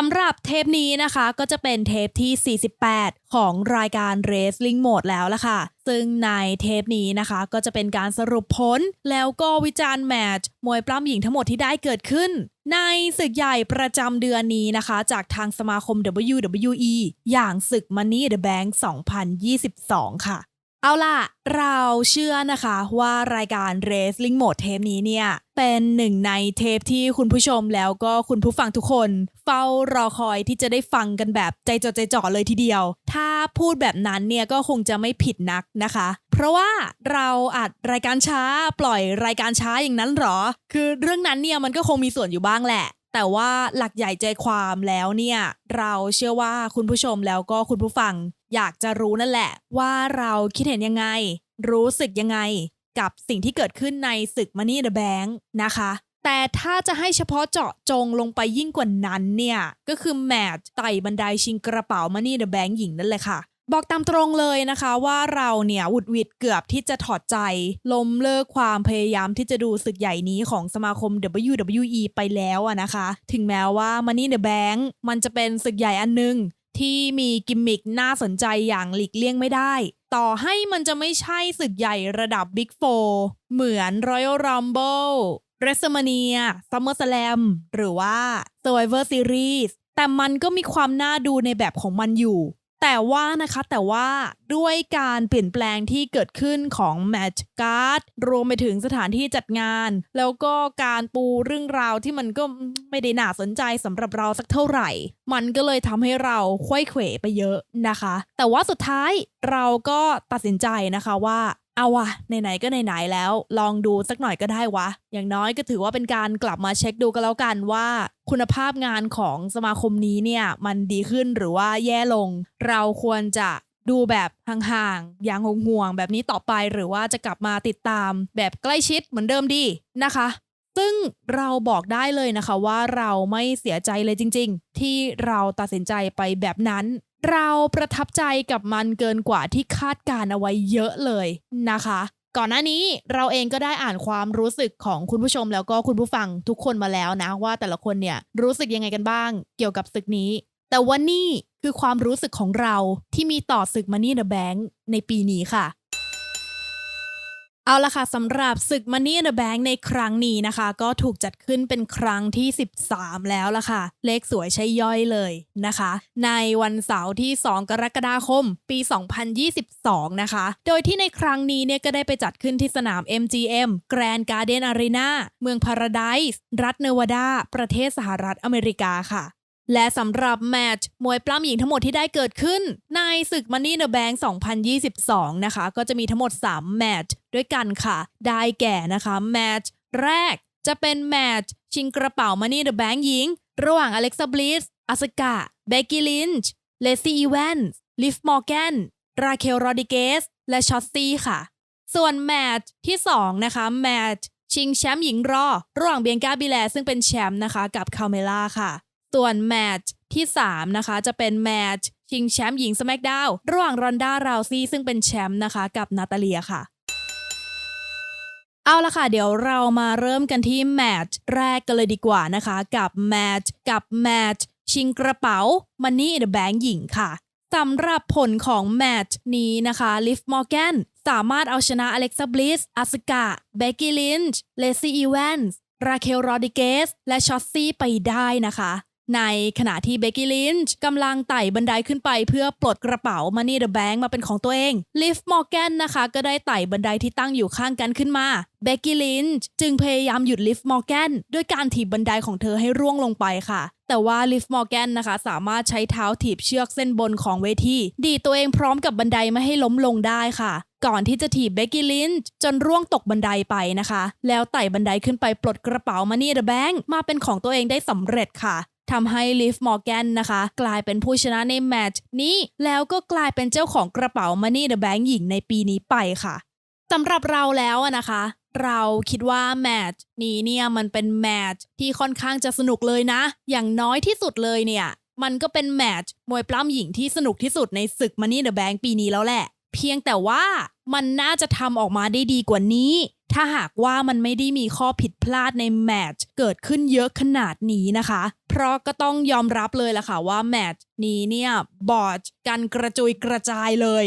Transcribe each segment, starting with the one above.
สำหรับเทปนี้นะคะก็จะเป็นเทปที่ 48 ของรายการ Wrestling Mode แล้วล่ะค่ะ ซึ่งในเทปนี้นะคะก็จะเป็นการสรุปผล แล้วก็วิจารณ์แมตช์มวยปล้ำหญิงทั้งหมดที่ได้เกิดขึ้น ในศึกใหญ่ประจำเดือนนี้นะคะ จากทางสมาคม WWE อย่างศึก Money the Bank 2022 ค่ะ เอาล่ะ เราเชื่อนะคะว่ารายการ Wrestling Mode เทปนี้เนี่ย เป็นหนึ่งในเทปที่คุณผู้ชมแล้วก็คุณผู้ฟังทุกคน เฝ้ารอคอยที่จะได้ฟังกันแบบใจจดใจจ่อเลยทีเดียว ถ้าพูดแบบนั้นเนี่ยก็คงจะไม่ผิดนักนะคะ เพราะว่าเราอัดรายการช้าปล่อยรายการช้าอย่างนั้นหรอ คือเรื่องนั้นเนี่ยมันก็คงมีส่วนอยู่บ้างแหละแต่ว่าหลักใหญ่ใจความแล้วเนี่ย เราเชื่อว่าคุณผู้ชมแล้วก็คุณผู้ฟัง อยากจะรู้นั่นแหละ ว่าเราคิดเห็นยังไง รู้สึกยังไง กับสิ่งที่เกิดขึ้นในศึก Money in the Bank นะคะ แต่ถ้าจะให้เฉพาะเจาะจงลงไปยิ่งกว่านั้นเนี่ย ก็คือแมตช์ไต่บันไดชิงกระเป๋า Money in the Bank หญิงนั่นแหละค่ะบอกตามตรงเลยนะคะว่าเราเนี่ยหวุดหวิดเกือบที่จะถอดใจ ล้มเลิกความพยายามที่จะดูศึกใหญ่นี้ของสมาคม WWE ไปแล้วอะนะคะ ถึงแม้ว่า Money in the Bank มันจะเป็นศึกใหญ่อันนึง ที่มีกิมมิคน่าสนใจอย่างหลีกเลี่ยงไม่ได้ ต่อให้มันจะไม่ใช่ศึกใหญ่ระดับ Big 4 เหมือน Royal Rumble WrestleMania SummerSlam หรือว่า Survivor Series แต่มันก็มีความน่าดูในแบบของมันอยู่ แต่ว่านะคะแต่ว่าด้วยการเปลี่ยนแปลงที่เกิดขึ้นของแมช์การ์ดรวมไปถึงสถานที่จัดงาน แล้วก็การปูเรื่องราวที่มันก็ไม่ได้น่าสนใจสำหรับเราสักเท่าไหร่ มันก็เลยทำให้เราควยเขวไปเยอะนะคะ แต่ว่าสุดท้ายเราก็ตัดสินใจนะคะว่า เอาวะไหนๆก็ไหนๆแล้ว ลองดูสักหน่อยก็ได้วะ อย่างน้อยก็ถือว่าเป็นการกลับมาเช็คดูกันแล้วกันว่า คุณภาพงานของสมาคมนี้เนี่ย มันดีขึ้นหรือว่าแย่ลง เราควรจะดูแบบห่างๆ อย่างห่วงๆ แบบนี้ต่อไปหรือว่าจะกลับมาติดตามแบบใกล้ชิดเหมือนเดิมดีนะคะ ซึ่งเราบอกได้เลยนะคะว่าเราไม่เสียใจเลยจริง ๆ ที่เราตัดสินใจไปแบบนั้น เราประทับใจกับมันเกินกว่าที่คาดการเอาไว้เยอะเลยนะคะ ก่อนหน้านี้เราเองก็ได้อ่านความรู้สึกของคุณผู้ชมแล้วก็คุณผู้ฟังทุกคนมาแล้วนะ ว่าแต่ละคนเนี่ยรู้สึกยังไงกันบ้าง เกี่ยวกับศึกนี้ แต่ว่านี่คือความรู้สึกของเราที่มีต่อศึก Money in the Bank ในปีนี้ค่ะ เอาละค่ะสำหรับศึก Money in the Bank ในครั้งนี้นะคะ ก็ถูกจัดขึ้นเป็นครั้งที่ 13 แล้วละค่ะ เลขสวยใช่ย่อยเลยนะคะ ในวันเสาร์ที่ 2 กรกฎาคม ปี 2022 นะคะ โดยที่ในครั้งนี้เนี่ยก็ได้ไปจัดขึ้นที่สนาม MGM Grand Garden Arena เมืองพาราไดส์รัฐเนวาดา ประเทศสหรัฐอเมริกาค่ะ และสำหรับแมตช์มวยปล้ำหญิงทั้งหมดที่ได้เกิดขึ้น ในศึก Money in the Bank 2022 นะคะ ก็จะมีทั้งหมด 3 แมตช์ด้วยกันค่ะ ได้แก่นะคะ แมตช์แรกจะเป็นแมตช์ชิงกระเป๋า Money in the Bank หญิง ระหว่างอเล็กซ b บลิสอาสกาเบกกี้ลินช์เลซี่อีแวนส์ลิฟมอร์แกนราเคลโรดิเกส และชอตซี่ค่ะ ส่วนแมตช์ที่ 2 นะคะ แมตช์ชิงแชมป์หญิงรอ ระหว่างเบียงกาบิแลซึ่งเป็นแชมป์นะคะ กับคาเมล่าค่ะ ส่วนแมตช์ที่ 3 นะคะ จะเป็นแมตช์ชิงแชมป์หญิงสแมกดาวระหว่างรอนด้าราวซี่ซึ่งเป็นแชมป์นะคะกับนาตาเลียค่ะ เอาละค่ะ เดี๋ยวเรามาเริ่มกันที่แมตช์แรกกันเลยดีกว่านะคะ กับแมตช์กับแมตช์ชิงกระเป๋า Money in the Bank หญิงค่ะสำหรับผลของแมตช์นี้นะคะลิฟมอร์แกนสามารถเอาชนะอเล็กซ b บลิสอาสกาเบกกี้ลินช์เลซี่อีแวนส์ราเคลโรดิเกส และชอตซี่ไปได้นะคะ ในขณะที่เบกกี้ลินช์กำลังไต่บันไดขึ้นไปเพื่อปลดกระเป๋า Money the Bank มาเป็นของตัวเองลิฟมอร์แกนนะคะ ก็ได้ไต่บันไดที่ตั้งอยู่ข้างกันขึ้นมาเบกกี้ลินช์จึงพยายามหยุดลิฟมอร์แกนด้วยการถีบบันไดของเธอให้ร่วงลงไปค่ะ แต่ว่าลิฟมอร์แกนนะคะ สามารถใช้เท้าถีบเชือกเส้นบนของเวทีดีตัวเองพร้อมกับบันไดไม่ให้ล้มลงได้ค่ะก่อนที่จะถีบเบกกี้ลินช์จนร่วงตกบันไดไปนะคะ แล้วไต่บันไดขึ้นไปปลดกระเป๋า Money the Bank มาเป็นของตัวเองได้สำเร็จค่ะ ทำให้ลิฟมอร์แกนนะคะ กลายเป็นผู้ชนะในแมตช์นี้แล้วก็กลายเป็นเจ้าของกระเป๋า Money the Bank หญิงในปีนี้ไปค่ะสำหรับเราแล้วอะนะคะ เราคิดว่าแมตช์นี้เนี่ยมันเป็นแมตช์ที่ค่อนข้างจะสนุกเลยนะ อย่างน้อยที่สุดเลยเนี่ยมันก็เป็นแมตช์มวยปล้ำหญิงที่สนุกที่สุดในศึก Money the Bank ปีนี้แล้วแหละ เพียงแต่ว่ามันน่าจะทำออกมาได้ดีกว่านี้ ถ้าหากว่ามันไม่ได้มีข้อผิดพลาดในแมตช์เกิดขึ้นเยอะขนาดนี้นะคะ เพราะก็ต้องยอมรับเลยล่ะค่ะว่าแมตช์นี้เนี่ยบอดกันกระจุยกระจายเลย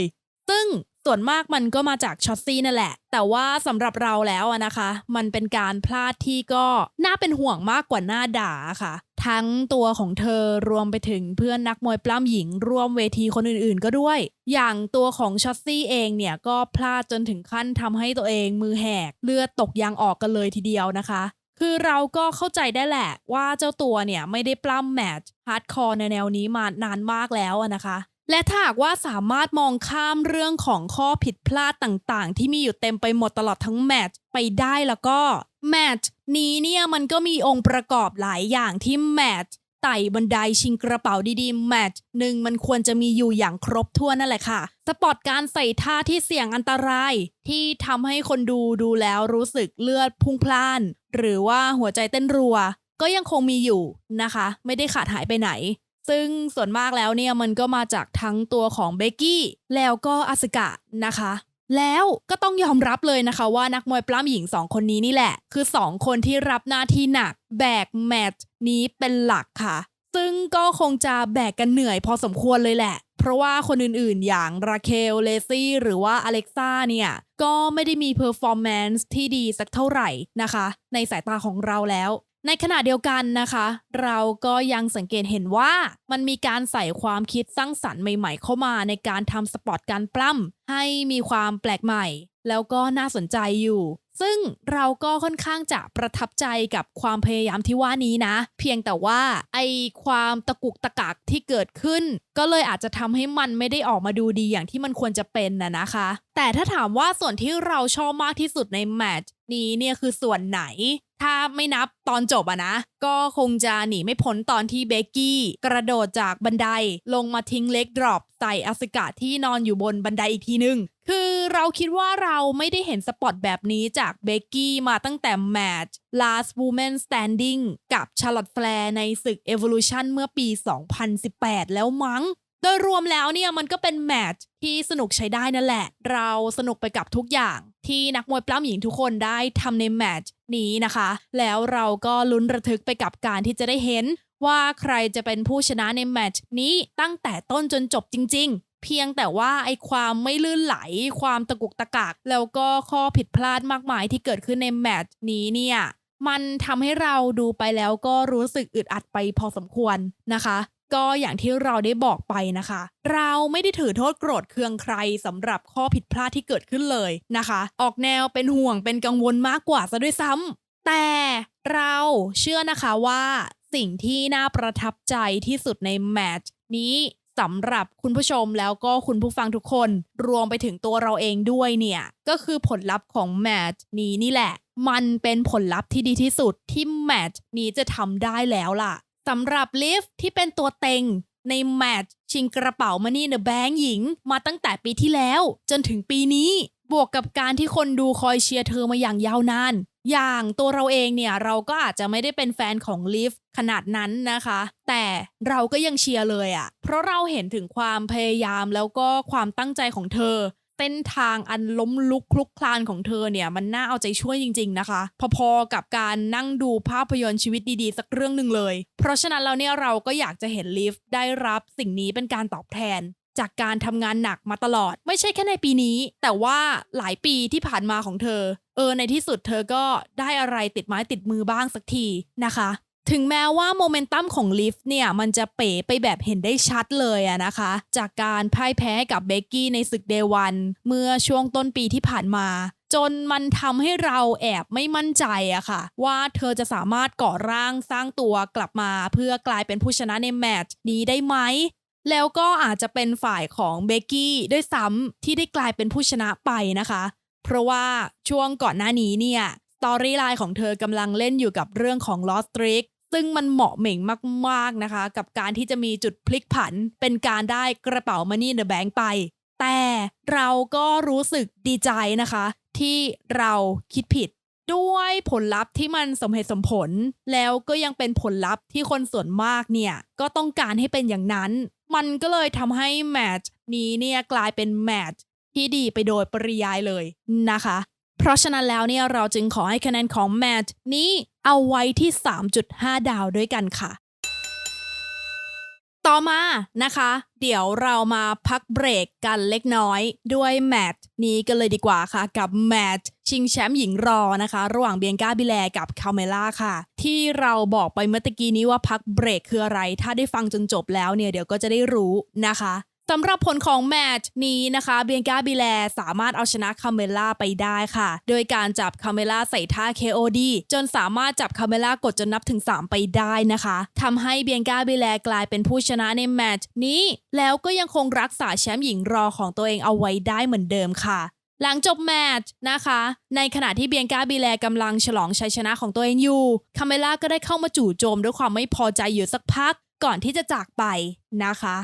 ซึ่ง ส่วนมากมันก็มาจากชอตซี่นั่นแหละ แต่ว่าสำหรับเราแล้วอะนะคะ มันเป็นการพลาดที่ก็น่าเป็นห่วงมากกว่าหน้าด่าค่ะ ทั้งตัวของเธอรวมไปถึงเพื่อนนักมวยปล้ำหญิง ร่วมเวทีคนอื่นๆ ก็ด้วย อย่างตัวของชอตซี่เองเนี่ยก็พลาดจนถึงขั้นทำให้ตัวเองมือแหกเลือดตกยางออกกันเลยทีเดียวนะคะคือเราก็เข้าใจได้แหละว่าเจ้าตัวเนี่ยไม่ได้ปล้ำแมตช์ฮาร์ดคอร์ในแนวนี้มานานมากแล้วอะนะคะ และถ้าหากว่าสามารถมองข้ามเรื่องของข้อผิดพลาดต่างๆ ที่มีอยู่เต็มไปหมดตลอดทั้งแมตช์ไปได้แล้วก็แมตช์นี้เนี่ยมันก็มีองค์ประกอบหลายอย่างที่แมตช์ไต่บันไดชิงกระเป๋าดีๆ แมตช์หนึ่งมันควรจะมีอยู่อย่างครบถ้วนนั่นแหละค่ะ สปอตการใส่ท่าที่เสี่ยงอันตราย ที่ทำให้คนดูดูแล้วรู้สึกเลือดพุ่งพล่าน หรือว่าหัวใจเต้นรัว ก็ยังคงมีอยู่นะคะ ไม่ได้ขาดหายไปไหน ซึ่งส่วนมากแล้วเนี่ยมันก็มาจากทั้งตัวของเบกกี้แล้วก็อาสกะนะคะ แล้วก็ต้องยอมรับเลยนะคะว่านักมวยปล้ำหญิงสองคนนี้นี่แหละ คือสองคนที่รับหน้าที่หนักแบกแมตช์นี้เป็นหลักค่ะ ซึ่งก็คงจะแบกกันเหนื่อยพอสมควรเลยแหละเพราะว่าคนอื่นๆ อย่างราเคล เลซี่ หรือว่าอเล็กซ่าเนี่ย ก็ไม่ได้มีเพอร์ฟอร์แมนซ์ที่ดีสักเท่าไหร่นะคะ ในสายตาของเราแล้ว ในขณะเดียวกันนะคะ เราก็ยังสังเกตเห็นว่ามันมีการใส่ความคิดสร้างสรรค์ใหม่ๆ เข้ามาในการทำสปอร์ตการปล้ำให้มีความแปลกใหม่ แล้วก็น่าสนใจอยู่ ซึ่งเราก็ค่อนข้างจะประทับใจกับความพยายามที่ว่านี้นะ เพียงแต่ว่าไอความตะกุกตะกักที่เกิดขึ้น ก็เลยอาจจะทำให้มันไม่ได้ออกมาดูดีอย่างที่มันควรจะเป็นนะนะคะ แต่ถ้าถามว่าส่วนที่เราชอบมากที่สุดในแมตช์ นี้เนี่ยคือส่วนไหน ถ้าไม่นับตอนจบอะนะ ก็คงจะหนีไม่พ้นตอนที่เบกกี้กระโดดจากบันไดลงมาทิ้งเล็กดรอปใส่อสกะที่นอนอยู่บนบันไดอีกทีนึง คือเราคิดว่าเราไม่ได้เห็นสปอตแบบนี้จากเบกกี้มาตั้งแต่แมตช์ Last Woman Standing กับ Charlotte Flair ในศึก Evolution เมื่อปี 2018 แล้วมั้งโดยรวมแล้วเนี่ยมันก็เป็นแมตช์ที่สนุกใช้ได้นั่นแหละ เราสนุกไปกับทุกอย่าง ที่นักมวยปล้ำหญิงทุกคนได้ทำในแมตช์นี้นะคะ แล้วเราก็ลุ้นระทึกไปกับการที่จะได้เห็นว่าใครจะเป็นผู้ชนะในแมตช์นี้ตั้งแต่ต้นจนจบจริง ๆเพียงแต่ว่าไอความไม่ลื่นไหล ความตะกุกตะกัก แล้วก็ข้อผิดพลาดมากมายที่เกิดขึ้นในแมตช์นี้เนี่ย มันทำให้เราดูไปแล้วก็รู้สึกอึดอัดไปพอสมควรนะคะ ก็อย่างที่เราได้บอกไปนะคะ เราไม่ได้ถือโทษโกรธเคืองใครสำหรับข้อผิดพลาดที่เกิดขึ้นเลยนะคะ ออกแนวเป็นห่วงเป็นกังวลมากกว่าซะด้วยซ้ำแต่เราเชื่อนะคะว่าสิ่งที่น่าประทับใจที่สุดในแมตช์นี้สำหรับคุณผู้ชมแล้วก็คุณผู้ฟังทุกคน รวมไปถึงตัวเราเองด้วยเนี่ย ก็คือผลลัพธ์ของแมตช์นี้นี่แหละ มันเป็นผลลัพธ์ที่ดีที่สุดที่แมตช์นี้จะทำได้แล้วล่ะ สำหรับลิฟที่เป็นตัวเต็งในแมตช์ชิงกระเป๋ามานี่เดอะแบงหญิง มาตั้งแต่ปีที่แล้ว จนถึงปีนี้ บวกกับการที่คนดูคอยเชียร์เธอมาอย่างยาวนาน อย่างตัวเราเองเนี่ย เราก็อาจจะไม่ได้เป็นแฟนของลิฟขนาดนั้นนะคะ แต่เราก็ยังเชียร์เลยอะ่ะ เพราะเราเห็นถึงความพยายามแล้วก็ความตั้งใจของเธอ เส้นทางอันล้มลุกคลุกคลานของเธอเนี่ยมันน่าเอาใจช่วยจริง ๆนะคะ พอๆกับการนั่งดูภาพยนตร์ชีวิตดีๆ สักเรื่องหนึ่งเลย เพราะฉะนั้นแล้วเนี่ยเราก็อยากจะเห็นลิฟได้รับสิ่งนี้เป็นการตอบแทนจากการทำงานหนักมาตลอด ไม่ใช่แค่ในปีนี้ แต่ว่าหลายปีที่ผ่านมาของเธอ เออในที่สุดเธอก็ได้อะไรติดไม้ติดมือบ้างสักทีนะคะ ถึงแม้ว่าโมเมนตัมของลิฟเนี่ย มันจะเป๋ไปแบบเห็นได้ชัดเลยอะนะคะ จากการพ่ายแพ้กับเบกกี้ในศึกเดวันเมื่อช่วงต้นปีที่ผ่านมา จนมันทำให้เราแอบไม่มั่นใจอะค่ะ ว่าเธอจะสามารถก่อร่างสร้างตัวกลับมาเพื่อกลายเป็นผู้ชนะในแมตช์นี้ได้ไหมแล้วก็อาจจะเป็นฝ่ายของเบกกี้ด้วยซ้ำที่ได้กลายเป็นผู้ชนะไปนะคะ เพราะว่าช่วงก่อนหน้านี้เนี่ย ตอรี่ไลน์ของเธอกำลังเล่นอยู่กับเรื่องของ Lost Streak ซึ่งมันเหมาะเหม่งมากๆนะคะ กับการที่จะมีจุดพลิกผัน เป็นการได้กระเป๋า Money in the Bank ไป แต่เราก็รู้สึกดีใจนะคะ ที่เราคิดผิดด้วยผลลัพธ์ที่มันสมเหตุสมผล แล้วก็ยังเป็นผลลัพธ์ที่คนส่วนมากเนี่ย ก็ต้องการให้เป็นอย่างนั้น มันก็เลยทำให้แมตช์นี้เนี่ยกลายเป็นแมตช์ที่ดีไปโดยปริยายเลยนะคะ เพราะฉะนั้นแล้วเนี่ยเราจึงขอให้คะแนนของแมตช์นี้เอาไว้ที่ 3.5 ดาวด้วยกันค่ะ ต่อมานะคะ เดี๋ยวเรามาพักเบรกกันเล็กน้อยด้วยแมตช์นี้กันเลยดีกว่าค่ะ กับแมตช์ชิงแชมป์หญิงรอนะคะ ระหว่างเบียงก้าบิแลกับคาเมล่าค่ะ ที่เราบอกไปเมื่อตะกี้นี้ว่าพักเบรกคืออะไร ถ้าได้ฟังจนจบแล้วเนี่ยเดี๋ยวก็จะได้รู้นะคะ สำหรับผลของแมตช์นี้นะคะเบียงกาบิแลสามารถเอาชนะคาเมล่าไปได้ค่ะ โดยการจับคาเมล่าใส่ท่า KOD จนสามารถจับคาเมล่ากดจนนับถึง 3 ไปได้นะคะทำให้เบียงกาบิแลกลายเป็นผู้ชนะในแมตช์นี้แล้วก็ยังคงรักษาแชมป์หญิงรอของตัวเองเอาไว้ได้เหมือนเดิมค่ะหลังจบแมตช์นะคะ ในขณะที่เบียงกาบิแลกำลังฉลองชัยชนะของตัวเองอยู่ คาเมล่าก็ได้เข้ามาจู่โจมด้วยความไม่พอใจอยู่สักพักก่อนที่จะจากไปนะคะ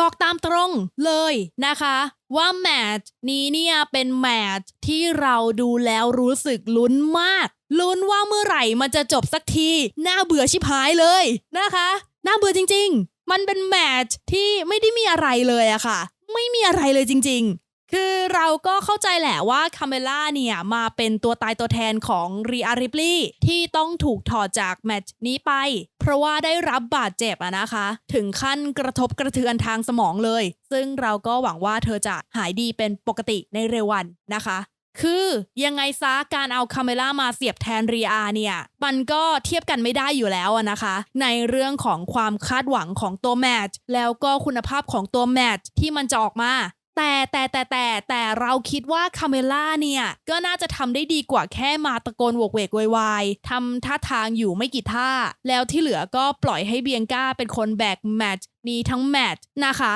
บอกตามตรงเลยนะคะ ว่าแมตช์นี้เนี่ยเป็นแมตช์ที่เราดูแล้วรู้สึกลุ้นมาก ลุ้นว่าเมื่อไหร่มันจะจบสักที น่าเบื่อชิบหายเลยนะคะ น่าเบื่อจริง ๆ มันเป็นแมตช์ที่ไม่ได้มีอะไรเลยอะค่ะ ไม่มีอะไรเลยจริง ๆ คือเราก็เข้าใจแหละว่าคาเมล่าเนี่ยมาเป็นตัวตายตัวแทนของรีอาริปลี่ที่ต้องถูกถอดจากแมตช์นี้ไป เพราะว่าได้รับบาดเจ็บอะนะคะ ถึงขั้นกระทบกระเทือนทางสมองเลย ซึ่งเราก็หวังว่าเธอจะหายดีเป็นปกติในเร็ววันนะคะคือยังไงซะการเอาคาเมล่ามาเสียบแทนรีอาเนี่ย มันก็เทียบกันไม่ได้อยู่แล้วอะนะคะ ในเรื่องของความคาดหวังของตัวแมตช์แล้วก็คุณภาพของตัวแมตช์ที่มันจะออกมา แต่แต่แต่แต่แต่เราคิดว่าคาเมล่าเนี่ย ก็น่าจะทำได้ดีกว่าแค่มาตะโกนโวกเวกวยวายทำท่าทางอยู่ไม่กี่ท่า แล้วที่เหลือก็ปล่อยให้เบียงก้าเป็นคนแบกแมตช์นี้ทั้งแมตช์นะคะ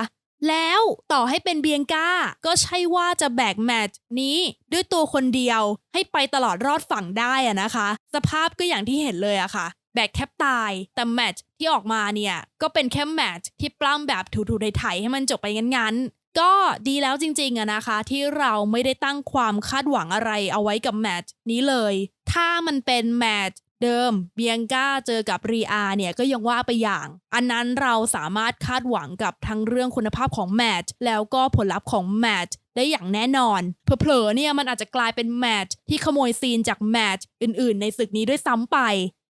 แล้วต่อให้เป็นเบียงก้า ก็ใช่ว่าจะแบกแมตช์นี้ด้วยตัวคนเดียวให้ไปตลอดรอดฝั่งได้อะนะคะ สภาพก็อย่างที่เห็นเลยอะค่ะ แบกแทบตาย แต่แมตช์ที่ออกมาเนี่ย ก็เป็นแค่แมตช์ที่ปล้ำแบบถูๆไถๆให้มันจบไปงั้นๆ ก็ดีแล้วจริงๆอะนะคะ ที่เราไม่ได้ตั้งความคาดหวังอะไรเอาไว้กับแมตช์นี้เลย ถ้ามันเป็นแมตช์เดิมเบียงก้าเจอกับรีอาเนี่ยก็ยังว่าไปอย่าง อันนั้นเราสามารถคาดหวังกับทั้งเรื่องคุณภาพของแมตช์แล้วก็ผลลัพธ์ของแมตช์ได้อย่างแน่นอน เผลอๆเนี่ยมันอาจจะกลายเป็นแมตช์ที่ขโมยซีนจากแมตช์อื่นๆ ในศึกนี้ด้วยซ้ำไป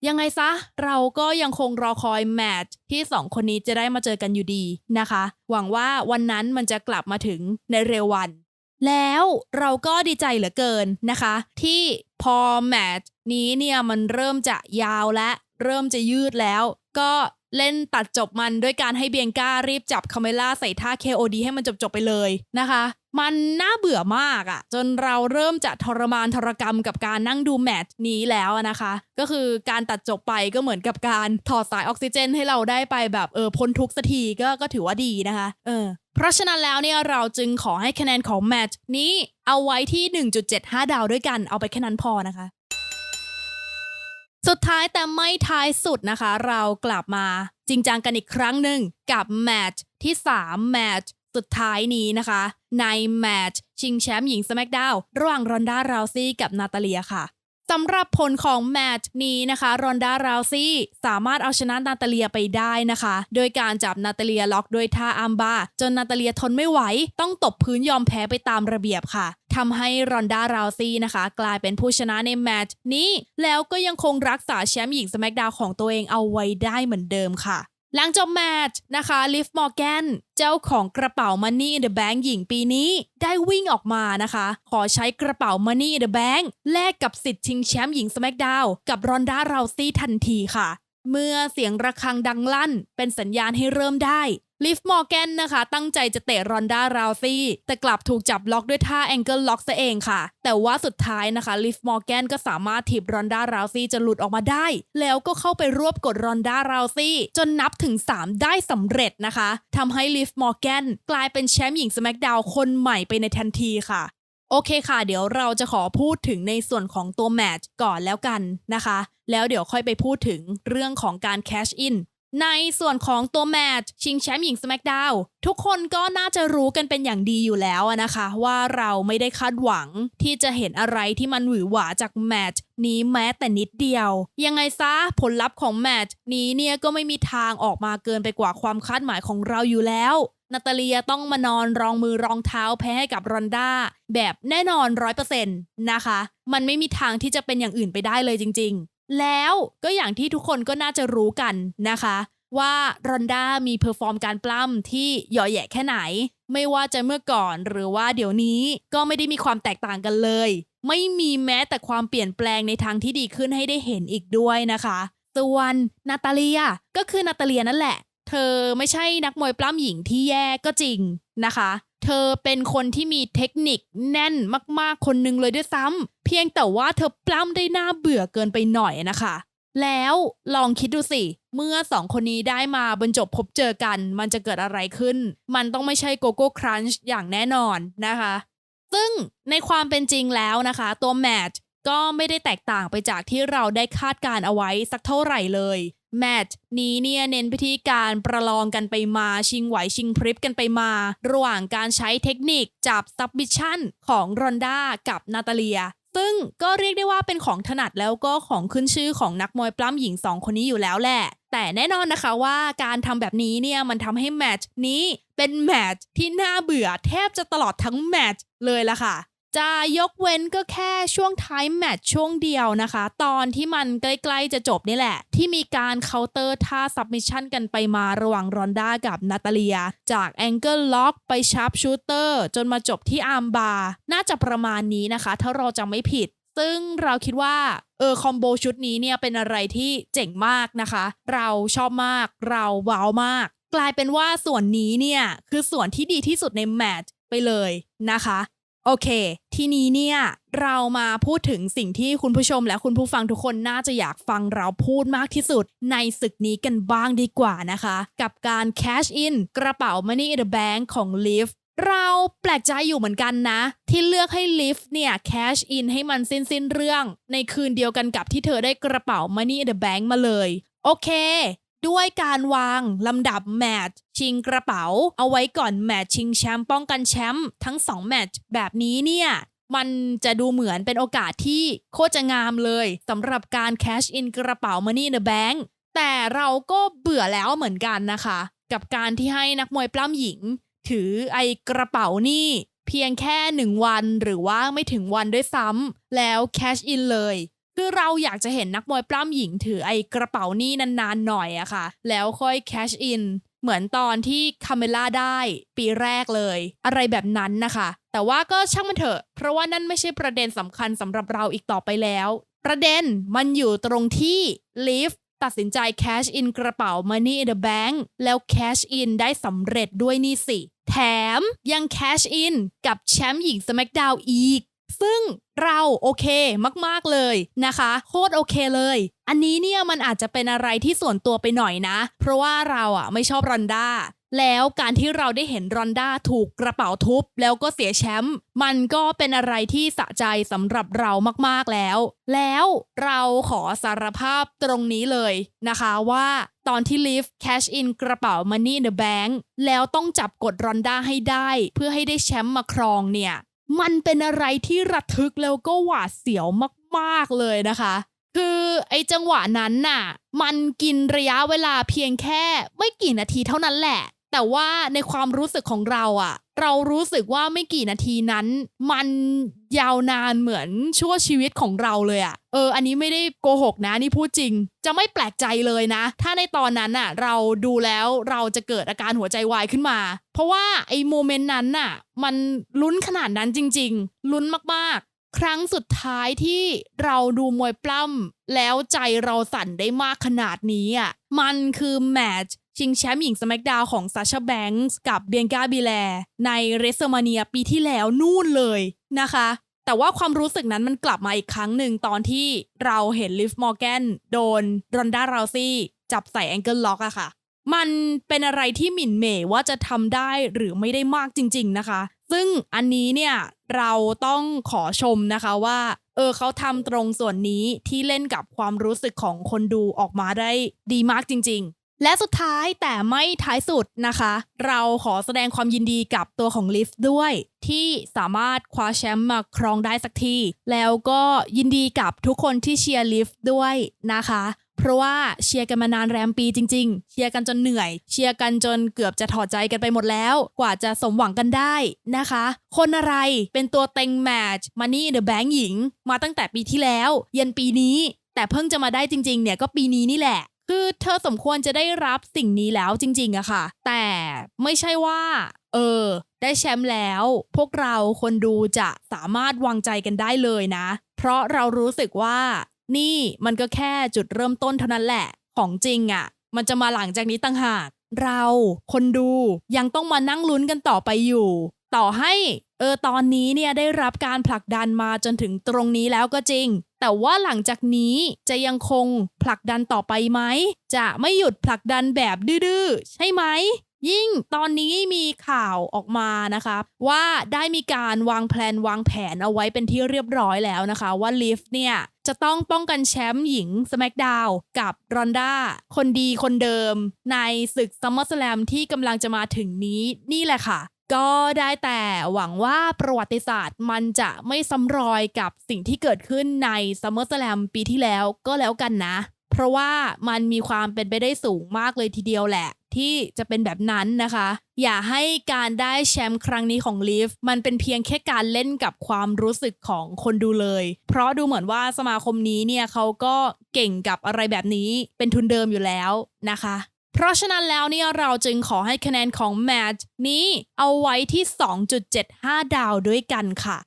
ยังไงซะ เราก็ยังคงรอคอยแมตช์ที่สองคนนี้จะได้มาเจอกันอยู่ดีนะคะ หวังว่าวันนั้นมันจะกลับมาถึงในเร็ววัน แล้วเราก็ดีใจเหลือเกินนะคะ ที่พอแมตช์นี้เนี่ยมันเริ่มจะยาวและเริ่มจะยืดแล้ว ก็ เล่นตัดจบมันด้วยการให้เบียงก้ารีบจับคาเมล่าใส่ท่า KOD ให้มันจบๆไปเลยนะคะ มันน่าเบื่อมากอะ่ะจนเราเริ่มจะทรมานทรกรรมกับการนั่งดูแมตช์นี้แล้วนะคะ ก็คือการตัดจบไปก็เหมือนกับการถอดสายออกซิเจน ให้เราได้ไปแบบเออพ้นทุกสักทีก็ก็ถือว่าดีนะคะเออเพราะฉะนั้นแล้วเนี่ยเราจึงขอให้คะแนนของแมตช์นี้เอาไว้ที่ 1.75 ดาวด้วยกันเอาไปแค่นั้นพอนะคะ สุดท้ายแต่ไม่ท้ายสุดนะคะ เรากลับมาจริงจังกันอีกครั้งหนึ่งกับแมตช์ที่ 3 แมตช์สุดท้ายนี้นะคะ ในแมตช์ชิงแชมป์หญิงสแมกดาวระหว่างรอนดาราซี่กับนาตาเลียค่ะ สำหรับผลของแมตช์นี้นะคะรอนดาราวซี่สามารถเอาชนะนาตาเลียไปได้นะคะ โดยการจับนาตาเลียล็อกด้วยท่าอัมบาจนนาตาเลียทนไม่ไหว ต้องตบพื้นยอมแพ้ไปตามระเบียบค่ะทำให้รอนดาราวซี่นะคะ กลายเป็นผู้ชนะในแมตช์นี้ แล้วก็ยังคงรักษาแชมป์หญิงสแมกดาวของตัวเองเอาไว้ได้เหมือนเดิมค่ะ หลังจบแมตช์นะคะลิฟมอร์แกนเจ้าของกระเป๋า Money in the Bank หญิงปีนี้ได้วิ่งออกมานะคะ ขอใช้กระเป๋า Money in the Bank แลกกับสิทธิ์ชิงแชมป์หญิงสมักดาวกับรอนดาราซี่ทันทีค่ะ เมื่อเสียงระฆังดังลั่น เป็นสัญญาณให้เริ่มได้ลิฟมอร์แกนนะคะ ตั้งใจจะเตะรอนดาราวซี่ แต่กลับถูกจับล็อกด้วยท่าแองเกิลล็อกซะเองค่ะ แต่ว่าสุดท้ายนะคะลิฟมอร์แกนก็สามารถถีบรอนดาราวซี่จะหลุดออกมาได้ แล้วก็เข้าไปรวบกดรอนดาราวซี่ จนนับถึง 3 ได้สำเร็จนะคะทำให้ลิฟมอร์แกนกลายเป็นแชมป์หญิงสแมกดาวคนใหม่ไปในทันทีค่ะโอเคค่ะ เดี๋ยวเราจะขอพูดถึงในส่วนของตัวแมตช์ก่อนแล้วกันนะคะ แล้วเดี๋ยวค่อยไปพูดถึงเรื่องของการแคชอินในส่วนของตัวแมตช์ชิงแชมป์หญิง SmackDown ทุกคนก็น่าจะรู้กันเป็นอย่างดีอยู่แล้วนะคะ ว่าเราไม่ได้คาดหวังที่จะเห็นอะไรที่มันหวือหวาจากแมตช์นี้แม้แต่นิดเดียว ยังไงซะผลลัพธ์ของแมตช์นี้เนี่ยก็ไม่มีทางออกมาเกินไปกว่าความคาดหมายของเราอยู่แล้วนาตาเลียต้องมานอนรองมือรองเท้าแพ้ให้กับรอนด้าแบบแน่นอนร้อยเปอร์เซ็นต์นะคะ มันไม่มีทางที่จะเป็นอย่างอื่นไปได้เลยจริง แล้วก็อย่างที่ทุกคนก็น่าจะรู้กันนะคะ ว่ารอนด้ามีเพอร์ฟอร์มการปล้ำที่หยาะแหยะแค่ไหน ไม่ว่าจะเมื่อก่อนหรือว่าเดี๋ยวนี้ก็ไม่ได้มีความแตกต่างกันเลย ไม่มีแม้แต่ความเปลี่ยนแปลงในทางที่ดีขึ้นให้ได้เห็นอีกด้วยนะคะส่วนนาตาเลียก็คือนาตาเลียนั่นแหละ เธอไม่ใช่นักมวยปล้ำหญิงที่แย่ก็จริงนะคะ เธอเป็นคนที่มีเทคนิคแน่นมากๆคนหนึ่งเลยด้วยซ้ำ เพียงแต่ว่าเธอปล้ำได้น่าเบื่อเกินไปหน่อยนะคะ แล้วลองคิดดูสิ เมื่อสองคนนี้ได้มาบรรจบพบเจอกัน มันจะเกิดอะไรขึ้น มันต้องไม่ใช่โกโก้ครันช์อย่างแน่นอนนะคะ ซึ่งในความเป็นจริงแล้วนะคะ ตัวแมตช์ก็ไม่ได้แตกต่างไปจากที่เราได้คาดการเอาไว้สักเท่าไหร่เลยแมตช์นี้เนี่ยเน้นพิธีการประลองกันไปมาชิงไหวชิงพริบกันไปมา ระหว่างการใช้เทคนิคจับซับบิชั่นของรอนด้ากับนาตาเลีย ซึ่งก็เรียกได้ว่าเป็นของถนัดแล้วก็ของขึ้นชื่อของนักมวยปล้ำหญิงสองคนนี้อยู่แล้วแหละ แต่แน่นอนนะคะว่าการทำแบบนี้เนี่ยมันทำให้แมตช์นี้เป็นแมตช์ที่น่าเบื่อแทบจะตลอดทั้งแมตช์เลยละค่ะ จะยกเว้นก็แค่ช่วงท้ายแมตช์ช่วงเดียวนะคะ ตอนที่มันใกล้ๆจะจบนี่แหละ ที่มีการเคาน์เตอร์ท่าซับมิชชั่นกันไปมาระหว่างรอนด้ากับนาตาเลีย จากแองเกิลล็อกไปชาร์ปชูเตอร์จนมาจบที่อาร์มบาร์น่าจะประมาณนี้นะคะ ถ้าเราจำไม่ผิด ซึ่งเราคิดว่าเออคอมโบชุดนี้เนี่ยเป็นอะไรที่เจ๋งมากนะคะ เราชอบมาก เราว้าวมาก กลายเป็นว่าส่วนนี้เนี่ยคือส่วนที่ดีที่สุดในแมตช์ไปเลยนะคะ โอเค ทีนี้เนี่ยเรามาพูดถึงสิ่งที่คุณผู้ชมและคุณผู้ฟังทุกคนน่าจะอยากฟังเราพูดมากที่สุดในศึกนี้กันบ้างดีกว่านะคะ กับการ cash in กระเป๋า Money in the Bank ของ l i f เราแปลกใจอยู่เหมือนกันนะ ที่เลือกให้ l i f เนี่ย cash in ให้มันสิ้นสิ้นเรื่อง ในคืนเดียวกันกับที่เธอได้กระเป๋า Money in the Bank มาเลย โอเค ด้วยการวางลำดับแมตช์ชิงกระเป๋า เอาไว้ก่อนแมตช์ชิงแชมป์ป้องกันแชมป์ทั้ง 2 แมตช์แบบนี้เนี่ยมันจะดูเหมือนเป็นโอกาสที่โคตรจะงามเลยสำหรับการแคชอินกระเป๋า Money in the Bank แต่เราก็เบื่อแล้วเหมือนกันนะคะ กับการที่ให้นักมวยปล้ำหญิง ถือไอกระเป๋านี่เพียงแค่หนึ่งวันหรือว่าไม่ถึงวันด้วยซ้ำแล้วแคชอินเลย คือเราอยากจะเห็นนักมวยปล้ำหญิงถือไอกระเป๋านี่นานๆหน่อยอะค่ะ แล้วค่อยแคชอินเหมือนตอนที่คาเมล่าได้ปีแรกเลย อะไรแบบนั้นนะคะ แต่ว่าก็ช่างมันเถอะ เพราะว่านั่นไม่ใช่ประเด็นสำคัญสำหรับเราอีกต่อไปแล้ว ประเด็นมันอยู่ตรงที่ลิฟตัดสินใจแคชอินกระเป๋า Money in the Bank แล้วแคชอินได้สำเร็จด้วยนี่สิ แถมยังแคชอินกับแชมป์หญิง SmackDown อีก ซึ่งเราโอเคมากๆเลยนะคะ โคตรโอเคเลย อันนี้เนี่ยมันอาจจะเป็นอะไรที่ส่วนตัวไปหน่อยนะ เพราะว่าเราอะไม่ชอบรอนด้าแล้วการที่เราได้เห็นรอนด้าถูกกระเป๋าทุบ แล้วก็เสียแชมป์มันก็เป็นอะไรที่สะใจสำหรับเรามากๆแล้ว แล้วเราขอสารภาพตรงนี้เลยนะคะว่าตอนที่ลิฟแคชอินกระเป๋า Money in the Bank แล้วต้องจับกดรอนด้าให้ได้ เพื่อให้ได้แชมป์มาครองเนี่ย มันเป็นอะไรที่ระทึกแล้วก็หวาดเสียวมากๆเลยนะคะ คือไอ้จังหวะนั้นน่ะ มันกินระยะเวลาเพียงแค่ไม่กี่นาทีเท่านั้นแหละ แต่ว่าในความรู้สึกของเราอะเรารู้สึกว่าไม่กี่นาทีนั้น มันยาวนานเหมือนชั่วชีวิตของเราเลยอะเออ อันนี้ไม่ได้โกหกนะนี่พูดจริง จะไม่แปลกใจเลยนะ ถ้าในตอนนั้นน่ะ เราดูแล้วเราจะเกิดอาการหัวใจวายขึ้นมา เพราะว่าไอ้โมเมนต์นั้นน่ะ มันลุ้นขนาดนั้นจริง ๆ ลุ้นมากๆ ครั้งสุดท้ายที่เราดูมวยปล้ำแล้วใจเราสั่นได้มากขนาดนี้อะมันคือแมตช์ชิงแชมป์หญิงสมักดาวของซาชาแบงส์กับเบียงกาบิแล ในเรสเมาเนียปีที่แล้วนู่นเลยนะคะ แต่ว่าความรู้สึกนั้นมันกลับมาอีกครั้งหนึ่งตอนที่เราเห็นลิฟมอร์แกนโดนรอนด้าราซี่จับใส่แองเกิลล็อกอะค่ะ มันเป็นอะไรที่หมิ่นเหม่ว่าจะทำได้หรือไม่ได้มากจริง ๆนะคะ ซึ่งอันนี้เนี่ยเราต้องขอชมนะคะว่าเออเขาทำตรงส่วนนี้ที่เล่นกับความรู้สึกของคนดูออกมาได้ดีมากจริง ๆและสุดท้ายแต่ไม่ท้ายสุดนะคะ เราขอแสดงความยินดีกับตัวของลิฟด้วย ที่สามารถคว้าแชมป์มาครองได้สักที แล้วก็ยินดีกับทุกคนที่เชียร์ลิฟด้วยนะคะ ราะว่าเชียร์กันมานานแรมปีจริง ๆ เชียร์กันจนเหนื่อย เชียร์กันจนเกือบจะถอดใจกันไปหมดแล้ว กว่าจะสมหวังกันได้นะคะ คนอะไรเป็นตัวเต็งแมตช์มันนี่เดอะแบงค์หญิง มาตั้งแต่ปีที่แล้วเย็นปีนี้ แต่เพิ่งจะมาได้จริง ๆ เนี่ยก็ปีนี้นี่แหละคือเธอสมควรจะได้รับสิ่งนี้แล้วจริงๆอะค่ะ แต่ไม่ใช่ว่า เออ ได้แชมป์แล้ว พวกเราคนดูจะสามารถวางใจกันได้เลยนะ เพราะเรารู้สึกว่า นี่มันก็แค่จุดเริ่มต้นเท่านั้นแหละ ของจริงอะ่ะ มันจะมาหลังจากนี้ต่างหาก เราคนดูยังต้องมานั่งลุ้นกันต่อไปอยู่ ต่อให้เออตอนนี้เนี่ยได้รับการผลักดันมาจนถึงตรงนี้แล้วก็จริง แต่ว่าหลังจากนี้จะยังคงผลักดันต่อไปไหม จะไม่หยุดผลักดันแบบดื้อๆใช่ไหม ยิ่งตอนนี้มีข่าวออกมานะคะว่าได้มีการวางแผนวางแผนเอาไว้เป็นที่เรียบร้อยแล้วนะคะว่าลิฟเนี่ยจะต้องป้องกันแชมป์หญิง SmackDown กับรอนด้าคนดีคนเดิม ในศึก SummerSlam ที่กำลังจะมาถึงนี้นี่แหละค่ะ ก็ได้แต่หวังว่าประวัติศาสตร์มันจะไม่ซ้ำรอยกับสิ่งที่เกิดขึ้นใน SummerSlam ปีที่แล้วก็แล้วกันนะ เพราะว่ามันมีความเป็นไปได้สูงมากเลยทีเดียวแหละ ที่จะเป็นแบบนั้นนะคะ อย่าให้การได้แชมป์ครั้งนี้ของลีฟมันเป็นเพียงแค่การเล่นกับความรู้สึกของคนดูเลย เพราะดูเหมือนว่าสมาคมนี้เนี่ยเขาก็เก่งกับอะไรแบบนี้เป็นทุนเดิมอยู่แล้วนะคะเพราะฉะนั้นแล้วเนี่ยเราจึงขอให้คะแนนของแมตช์นี้เอาไว้ที่ 2.75 ดาวด้วยกันค่ะ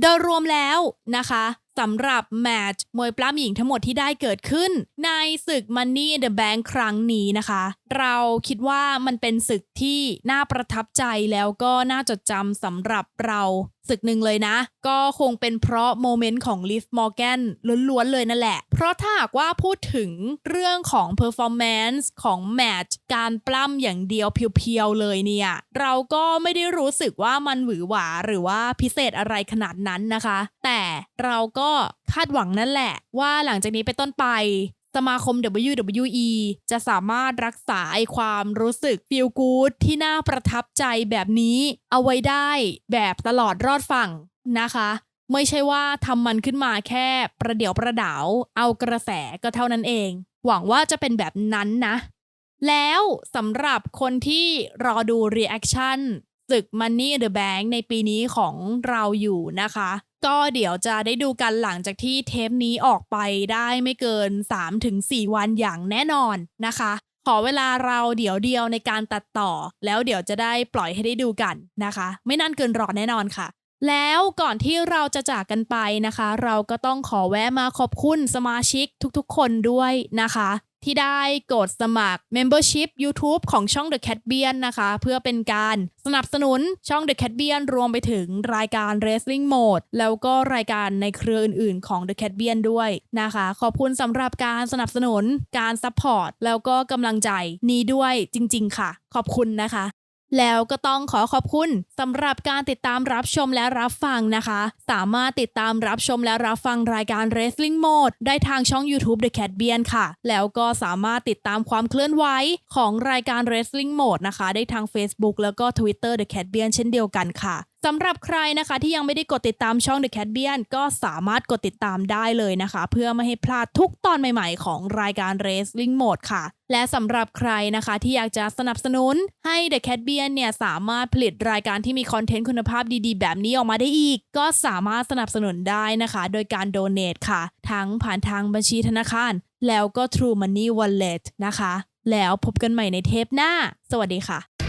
โดยรวมแล้วนะคะ สำหรับแมตช์มวยปล้ำหญิงทั้งหมดที่ได้เกิดขึ้น ในศึก Money in the Bank ครั้งนี้นะคะเราคิดว่ามันเป็นศึกที่น่าประทับใจแล้วก็น่าจดจำสำหรับเราศึกหนึ่งเลยนะ ก็คงเป็นเพราะโมเมนต์ของลิฟมอร์แกนล้วนๆเลยนั่นแหละ เพราะถ้าหากว่าพูดถึงเรื่องของ performance ของแมตช์การปล้ำอย่างเดียวเพียวๆเลยเนี่ย เราก็ไม่ได้รู้สึกว่ามันหวือหวาหรือว่าพิเศษอะไรขนาดนั้นนะคะ แต่เราก็คาดหวังนั่นแหละว่าหลังจากนี้ไปต้นไป สมาคม WWE จะสามารถรักษาไอความรู้สึก feel good ที่น่าประทับใจแบบนี้เอาไว้ได้แบบตลอดรอดฝั่งนะคะ ไม่ใช่ว่าทำมันขึ้นมาแค่ประเดี๋ยวประดาวเอากระแสก็เท่านั้นเอง หวังว่าจะเป็นแบบนั้นนะ แล้วสำหรับคนที่รอดู reaction ศึก Money in the Bank ในปีนี้ของเราอยู่นะคะ ก็เดี๋ยวจะได้ดูกันหลังจากที่เทปนี้ออกไปได้ไม่เกิน 3-4 วันอย่างแน่นอนนะคะ ขอเวลาเราเดี๋ยวเดียวในการตัดต่อ แล้วเดี๋ยวจะได้ปล่อยให้ได้ดูกันนะคะ ไม่นานเกินรอแน่นอนค่ะแล้วก่อนที่เราจะจากกันไปนะคะ เราก็ต้องขอแวะมาขอบคุณสมาชิกทุกๆ คนด้วยนะคะ ที่ได้กดสมัคร Membership YouTube ของช่อง The Cat b i a n นะคะ เพื่อเป็นการสนับสนุนช่อง The Cat b i a n รวมไปถึงรายการ Wrestling Mode แล้วก็รายการในเครืออื่นๆของ The Cat b i a n ด้วยนะคะ ขอบคุณสำหรับการสนับสนุนการซัพพอร์ตแล้วก็กำลังใจนี้ด้วยจริง ๆ ค่ะ ขอบคุณนะคะ แล้วก็ต้องขอขอบคุณสำหรับการติดตามรับชมและรับฟังนะคะ สามารถติดตามรับชมและรับฟังรายการ Wrestling Mode ได้ทางช่อง YouTube The Cat b i a n ค่ะ แล้วก็สามารถติดตามความเคลื่อนไหวของรายการ Wrestling Mode นะคะ ได้ทาง Facebook แล้วก็ Twitter The Cat b i a n เช่นเดียวกันค่ะ สำหรับใครนะคะที่ยังไม่ได้กดติดตามช่อง The Cat b i a n ก็สามารถกดติดตามได้เลยนะคะ เพื่อไม่ให้พลาดทุกตอนใหม่ๆ ของรายการ Wrestling Mode ค่ะ และสำหรับใครนะคะที่อยากจะสนับสนุนให้ The Cat b i a n เนี่ยสามารถผลิตรายการที่มีคอนเทนต์คุณภาพดีๆ แบบนี้ออกมาได้อีก ก็สามารถสนับสนุนได้นะคะ โดยการโดเน a ค่ะ ทั้งผ่านทางบัญชีธนาคาร แล้วก็ True Money Wallet นะคะ แล้วพบกันใหม่ในเทปหน้า สวัสดีค่ะ